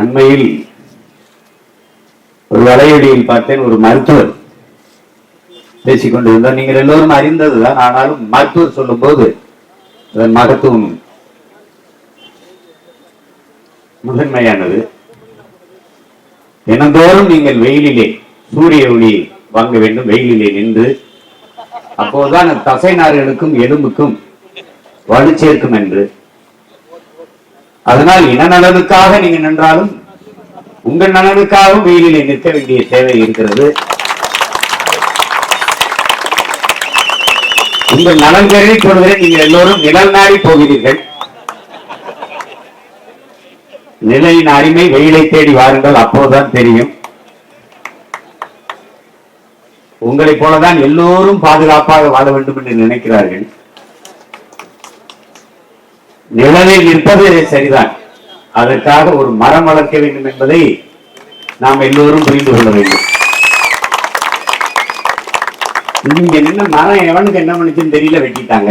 அண்மையில் ஒரு வலையொலியில் பார்த்தேன் ஒரு மருத்துவர் பேசிக் கொண்டிருந்தார். நீங்கள் எல்லோரும் அறிந்ததுதான் ஆனாலும் மருத்துவர் சொல்லும்போது அதன் மகத்துவம் முதன்மையானது. தினந்தோறும் நீங்கள் வெயிலிலே சூரிய ஒளி வாங்க வேண்டும் வெயிலிலே நின்று அப்போதுதான் அந்த தசை நார்களுக்கும் எலும்புக்கும் வலு சேர்க்கும் என்று அதனால் இன நலனுக்காக நீங்க நின்றாலும் உங்கள் நலனுக்காகவும் வெயிலில் நிற்க வேண்டிய தேவை இருக்கிறது. உங்கள் நலன் கருதி சொல்கிறேன் நீங்கள் எல்லோரும் நிழல் நாடி போகிறீர்கள். நிலையின் அருமை வெயிலை தேடி வாருங்கள் அப்போதுதான் தெரியும். உங்களைப் போலதான் எல்லோரும் பாதுகாப்பாக வாழ வேண்டும் என்று நினைக்கிறார்கள். நிழலில் நிற்பது சரிதான். அதற்காக ஒரு மரம் வளர்க்க வேண்டும் என்பதை நாம் எல்லோரும் புரிந்து கொள்ள வேண்டும். இங்க நின்ன மரம் எவனுக்கு என்ன பண்ணுச்சுன்னு தெரியல வெட்டிட்டாங்க.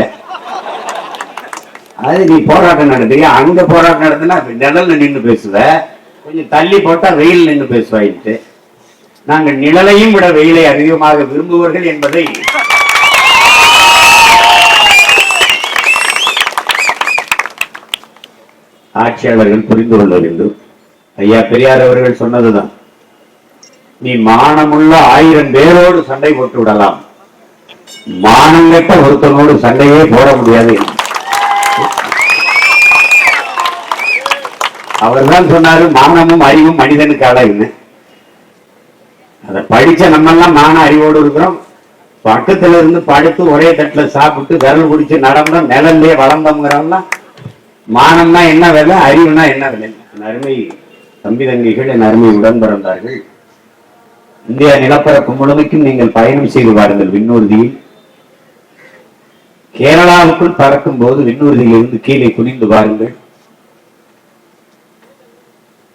அது நீ போராட்டம் நடத்துறியா? அங்க போராட்டம் நடத்தினா நிழல்ல நின்னு பேசுவ. கொஞ்சம் தள்ளி போட்டா வெயில் நின்னு பேசுவாயிட்டு. நாங்கள் நிழலையும் விட வெயிலை அதிகமாக விரும்புவர்கள் என்பதை ஆட்சியாளர்கள் புரிந்து கொள்ள வேண்டும். ஐயா பெரியார் அவர்கள் சொன்னதுதான். நீ மானமுள்ள ஆயிரம் பேரோடு சண்டை போட்டு விடலாம். மானங்கட்ட ஒருத்தனோடு சண்டையே போட முடியாது. அவர்தான் சொன்னாரு மானமும் அறிவும் மனிதனுக்கு அழகுன்னு அதை படிச்ச நம்ம எல்லாம் மான அறிவோடு இருக்கிறோம். பக்கத்துல இருந்து படுத்து ஒரே தட்டுல சாப்பிட்டு விரல் குடிச்சு நடந்தோம் நிழல்லே வளர்ந்தோங்கிறவங்களாம் மானம்னா என்ன விலை? அறிவுனா என்ன விலை? அருமை தம்பி தங்கைகள் என் அருமை உடன் பிறந்தார்கள் இந்தியா நிலப்பரப்பு முழுமைக்கும் நீங்கள் பயணம் செய்து பாருங்கள் விண்ணூர்தியில். கேரளாவுக்குள் பறக்கும் போது விண்ணூர்தியிலிருந்து கீழே குனிந்து பாருங்கள்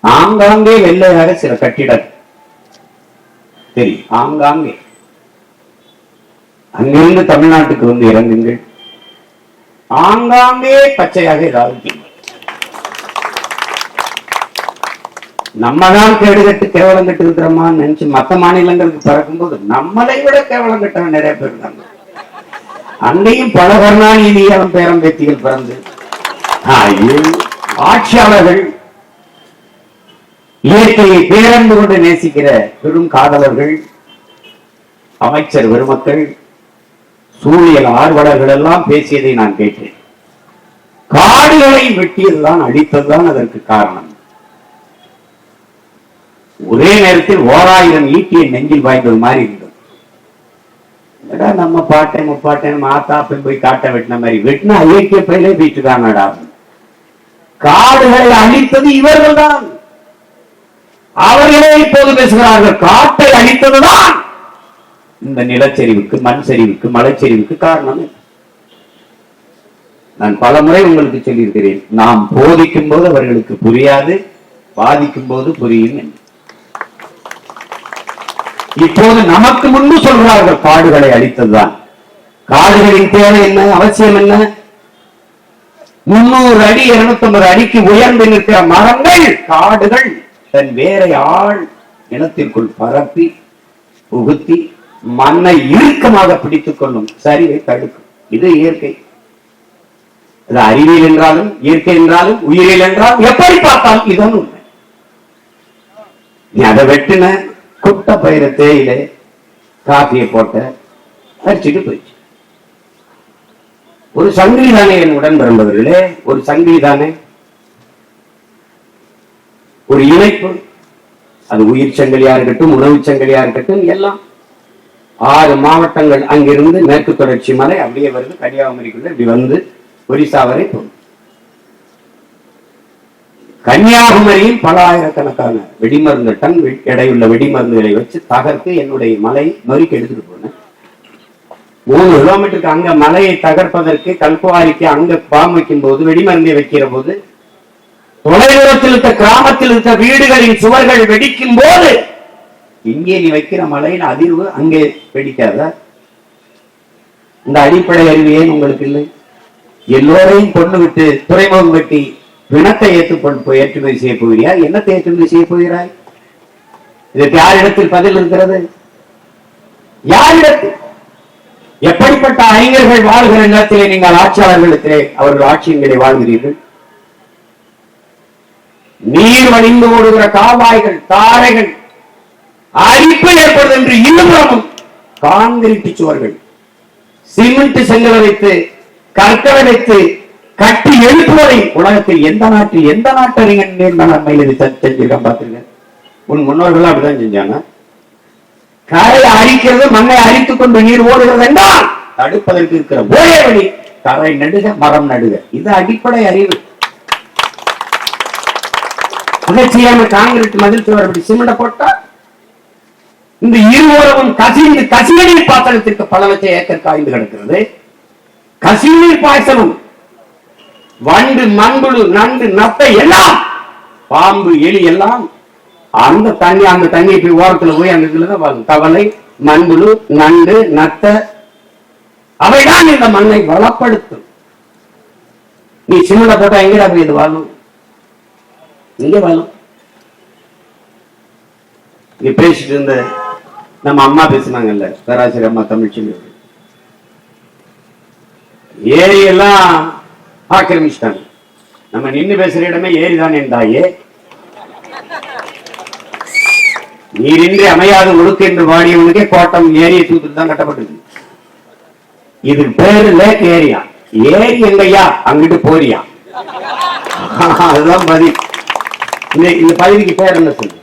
ஆங்காங்கே வெள்ளையாக சில கட்டிடம். தெரியும் ஆங்காங்கே. அங்கிருந்து தமிழ்நாட்டுக்கு வந்து இறங்குங்கள். ஆங்காங்கே பச்சையாக ஏதாவது நம்ம தான் கேடுகட்டு கேவலம் கட்டு இருக்கிறோமான்னு நினைச்சு மத்த மாநிலங்களுக்கு பறக்கும்போது நம்மளை விட கேவலம் கட்டவன் நிறைய பேர் இருந்தாங்க அங்கேயும் பல கருணாநிதி பேரம் பிறந்து ஆட்சியாளர்கள் இயற்கையை பேரன்பு கொண்டு நேசிக்கிற பெரும் காதலர்கள் அமைச்சர் பெருமக்கள் சூழியல் ஆர்வலர்கள் எல்லாம் பேசியதை நான் கேட்டேன். காடுகளை வெட்டியதுதான் அடித்ததுதான் அதற்கு காரணம். ஒரே நேரத்தில் ஓராயிரம் ஈட்டிய நெஞ்சில் வாய்ந்தது மாதிரி இருந்தது. நம்ம பாட்டேன் முப்பாட்டேன் பெண் போய் காட்ட வெட்டின மாதிரி வெட்டினா ஐக்கிய பயிலே வீட்டுதானடா காடுகளை அழித்தது இவர்கள் தான் அவர்களே இப்போது பேசுகிறார்கள் காட்டை அழித்ததுதான். இந்த நிலச்சரிவுக்கு மண் சரிவுக்கு மலைச்சரிவுக்கு காரணம் நான் பல முறை உங்களுக்கு சொல்லியிருக்கிறேன் நாம் போதிக்கும் போது அவர்களுக்கு புரியாது பாதிக்கும் போது புரியும் இப்போது நமக்கு முன்பு சொல்கிறார்கள் காடுகளை அழித்ததுதான். காடுகளின் தேவை என்ன அவசியம் என்ன? முன்னூறு அடி இருநூத்தி ஐம்பது அடிக்கு உயர்ந்து நிற்கிற மரங்கள் காடுகள் தன் வேரை ஆள் நிலத்திற்குள் பரப்பி புகுத்தி மண்ணை இறுக்கமாக பிடித்துக் கொள்ளும் சரிவை தடுக்கும். இது இயற்கை. அது அறிவியல் என்றாலும் இயற்கை என்றாலும் உயிரியல் என்றாலும் எப்படி பார்த்தாலும் இதுதான் உண்மை. நீ அதை வெட்டின குட்ட பயிர தேயில காப்பியை போட்ட அரிச்சிட்டு போயிடுச்சு. ஒரு சங்கிலி தானே என் உடன் பிறந்தவர்களே? ஒரு சங்கிலி தானே ஒரு இணைப்பு. அது உயிர் சங்கிலியா இருக்கட்டும் உணவு சங்கிலியா இருக்கட்டும் எல்லாம். ஆறு மாவட்டங்கள் அங்கிருந்து மேற்கு தொடர்ச்சி மலை அப்படியே வருது. கன்னியாகுமரிக்குள்ள இப்படி வந்து ஒரிசா வரை கன்னியாகுமரியில் பல ஆயிரக்கணக்கான வெடிமருந்து டன் எடையுள்ள வெடிமருந்துகளை வச்சு தகர்த்து என்னுடைய மலை நொறுக்கி எடுத்துட்டு போனேன். மூணு கிலோமீட்டருக்கு அங்க மலையை தகர்ப்பதற்கு கல்குவாரிக்கு அங்க பாம் வைக்கும் போது வெடிமருந்தை வைக்கிற போது தொலைதூரத்தில் இருக்க கிராமத்தில் இருக்க வீடுகளின் சுவர்கள் வெடிக்கும் போது இங்கே நீ வைக்கிற மலையின் அதிர்வு அங்கே வெடிக்காத. இந்த அடிப்படை அறிவு ஏன் உங்களுக்கு இல்லை? எல்லோரையும் கொண்டு விட்டு துறைமுகம் வெட்டி பிணத்தை ஏற்றுக்கொண்டு ஏற்றுமதி செய்ய போகிறாய் என்னத்தை ஏற்றுமதி செய்ய போகிறாய்? இதற்கு யாரிடத்தில் பதில் இருக்கிறது? யாரிடத்தில்? எப்படிப்பட்ட அறிஞர்கள் வாழ்கிற நிலத்திலே நீங்கள் ஆட்சியாளர்களிடத்திலே அவர்கள் ஆட்சியின்களே வாழ்கிறீர்கள்? நீர் வழிந்து ஓடுகிற காவாய்கள் தாரைகள் அரிப்பு ஏற்படுது என்று இன்னும் கான்கிரீட் சுவர்கள் சிமெண்ட் செங்கல் வைத்து கற்களை வைத்து கட்டி எழுப்புவதை உலகத்தில் எந்த நாட்டில் எந்த நாட்டறிஞன் மேன்மையில் இது செஞ்சிருக்கான் உன் முன்னோர்கள் அப்படிதான் செஞ்சாங்க. கரை அரிக்கிறது மண்ணை அரித்துக் கொண்டு நீர் ஓடுகிறது என்றால் தடுப்பதற்கு இருக்கிற ஒரே வழி கரை நடுக மரம் நடுக. இது அடிப்படை அறிவு. புகழ்ச்சியான காங்கிரீட் மதில் சுவர் அப்படி சிமெண்ட போட்டா இந்த இருவரும் கசிந்து கசிநீர் பாசனத்திற்கு பல லட்சம் ஏக்கர் காய்ந்து கிடக்கிறது. கசிநீர் பாய்ச்சலும் வண்டு மண்புழு நண்டு நத்தை எல்லாம் பாம்பு எலி எல்லாம் அந்த தண்ணி அந்த தண்ணி போய் ஓரத்துல போய் அந்த இதுல தான் தவளை மண்புழு நண்டு நத்தை அவைதான் இந்த மண்ணை வளப்படுத்தும். நீ சிமெண்ட போட்டா எங்கடா போய் இது வாழும்? இங்க வாழும். நீ பேசிட்டு இருந்த நம்ம அம்மா பேசினாங்கல்ல பேராசிரியர் அம்மா தமிழ்ச்சி ஏரி எல்லாம் ஆக்கிரமிச்சிட்டாங்க நம்ம நின்னு பேசுற இடமே ஏரிதான் என்றாயே நீரின்றி அமையாத ஒழுக்கு என்று வாடியவனுக்கே கோட்டம் ஏரியை தூத்துட்டு தான் கட்டப்பட்டிருக்கு. இது பேரு லேக் ஏரியா ஏரி எங்கய்யா? அங்கிட்டு போறியா? அதுதான் பதில் இந்த இந்த பகுதிக்கு பேர் என்ன சொல்லு?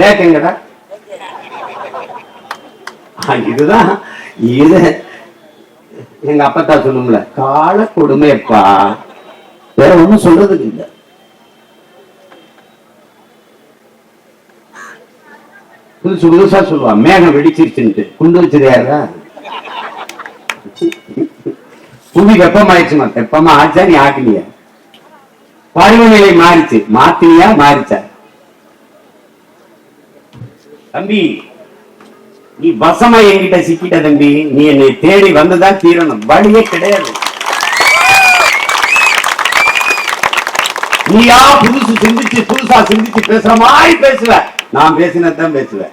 லேக் எங்கடா? இதுதான் இது எங்க அப்பத்தா சொல்லும்ல கால கொடுமைப்பா வேற ஒண்ணும் சொல்றதுக்கு இல்ல. புதுசு புதுசா சொல்லுவா மேகம் வெடிச்சிருச்சுன்ட்டு. குண்டு வச்சது புவி வெப்பமாயிடுச்சுமா வெப்பமா ஆச்சா நீ ஆக்கலையா? பருவநிலை மாறிச்சு மாத்தினியா மாறிச்சா? தம்பி நீ வசமா என்கிட்ட சிக்கிட்ட தம்பி நீ என்னை தேடி வந்துதான் தீரணும். வழியே கிடையாது. நீயா புதுசு சிந்திச்சு புதுசா சிந்திச்சு பேசுற மாதிரி பேசுவ. நான் பேசினதான் பேசுவேன்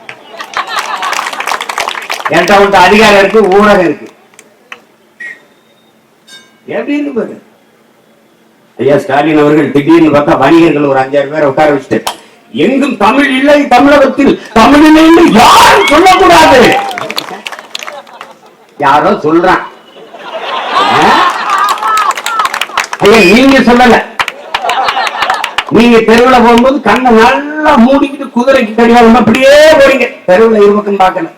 என்கிட்ட உன்ட்ட அதிகாரம் இருக்கு ஊடகம் இருக்கு. எப்படி பாரு? ஐயா ஸ்டாலின் அவர்கள் திடீர்னு பார்த்தா வணிகர்கள் ஒரு அஞ்சாறு பேர் உட்கார வச்சுட்டு எங்கும் தமிழ் இல்லை தமிழகத்தில். தமிழ் இல்லை என்று யாரும் சொல்லக்கூடாது. யாரோ சொல்றான். நீங்க சொல்லல. நீங்க தெருவுல போகும்போது கண்ணை நல்லா மூடிக்கிட்டு குதிரைக்கு கடிவாளம் அப்படியே போறீங்க. தெருவுல இருபக்கம் பார்க்கல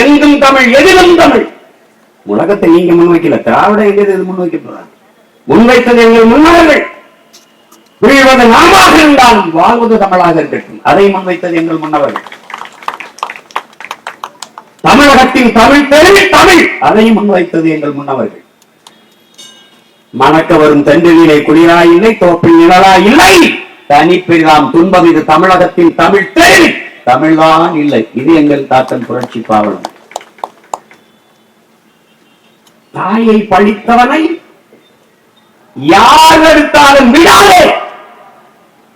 எங்கும் தமிழ் எதிலும் தமிழ். உலகத்தை நீங்க முன்வைக்கல. திராவிட எங்க இது முன்வைக்க போறாங்க? முன்வைத்தது எங்கள் முன்னோர்கள். வீழ்வது நாமாக இருந்தாலும் வாழ்வது தமிழாக இருக்கட்டும் அதை முன்வைத்தது எங்கள் முன்னவர்கள் தமிழகத்தின் தமிழ் தெரு தமிழ். அதை முன்வைத்தது எங்கள் முன்னவர்கள் மணக்க வரும் தென்றலிலே குளிரா இல்லை தோப்பில் நிழலா இல்லை. தனிப்பெரிதாம் துன்பம் இது தமிழகத்தின் தமிழ் தெரு தமிழ்தான் இல்லை இது எங்கள் தாத்தன் புரட்சி பாவலம் தாயை பழித்தவனை யார் எடுத்தாலும் விடாதே.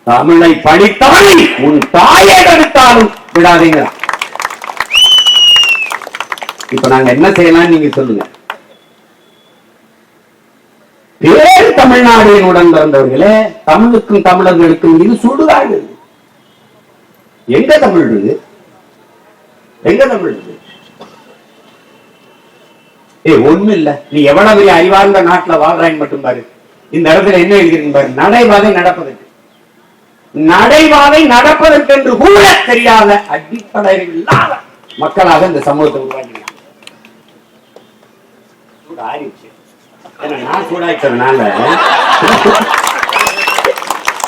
தமிழை படித்தவனை உன் தாயை எடுத்தாலும் விடாதீங்க. இப்ப நாங்க என்ன செய்யலாம் நீங்க சொல்லுங்க. பேர் தமிழ்நாடின் உடன் பிறந்தவர்களே தமிழுக்கும் தமிழர்களுக்கும் இது சுடுகாடு எங்க தமிழ் இருக்கு எங்க தமிழ் இருக்கு ஏய் ஒண்ணு இல்ல. நீ எவ்வளவு அறிவார்ந்த நாட்டுல வாழ்றான்னு மட்டும் பாரு. இந்த இடத்துல என்ன எழுதிருக்கு பாரு. நடைபாதை நடப்பதற்கு. நடைபாதை நடப்பதற்கென்று கூட தெரியாத அடிப்படை இல்லாத மக்களாக இந்த சமூகத்தை உருவாக்கினாங்க. நான்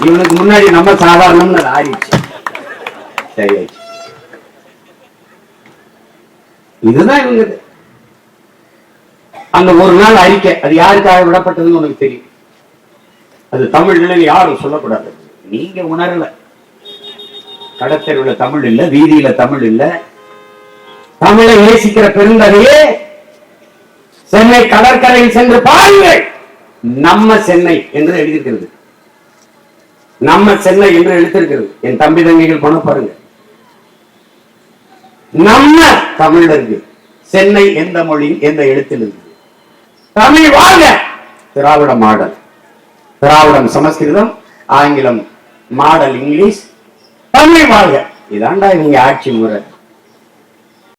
இவனுக்கு முன்னாடி நம்ம சாதாரணம்னு அது ஆறிடுச்சு. சரி இதுதான் இவங்க அந்த ஒரு நாள் அறிக்கை அது யாருக்காக விடப்பட்டதுன்னு உனக்கு தெரியும். அது தமிழ் யாரும் சொல்லக்கூடாது. நீங்க உணரல. உள்ள தமிழ் இல்ல வீதியில தமிழ் இல்ல. தமிழை நேசிக்கிற பெருந்தகையே சென்னை கடற்கரையில் சென்று பாருங்கள். நம்ம சென்னை என்று எழுதியிருக்கிறது. நம்ம சென்னை என்று எழுத்திருக்கிறது என் தம்பி தங்கைகள் பண்ண பாருங்க. நம்ம தமிழ்ல இருக்கு சென்னை எந்த மொழி எந்த எழுத்தில் இருக்கு தமிழ் வாழ்க. திராவிட மாடல். திராவிடம் சமஸ்கிருதம் ஆங்கிலம் மாடல் இங்கிலீஷ். தமிழ் வாழ்க இதாண்டா இவங்க ஆட்சி முறை.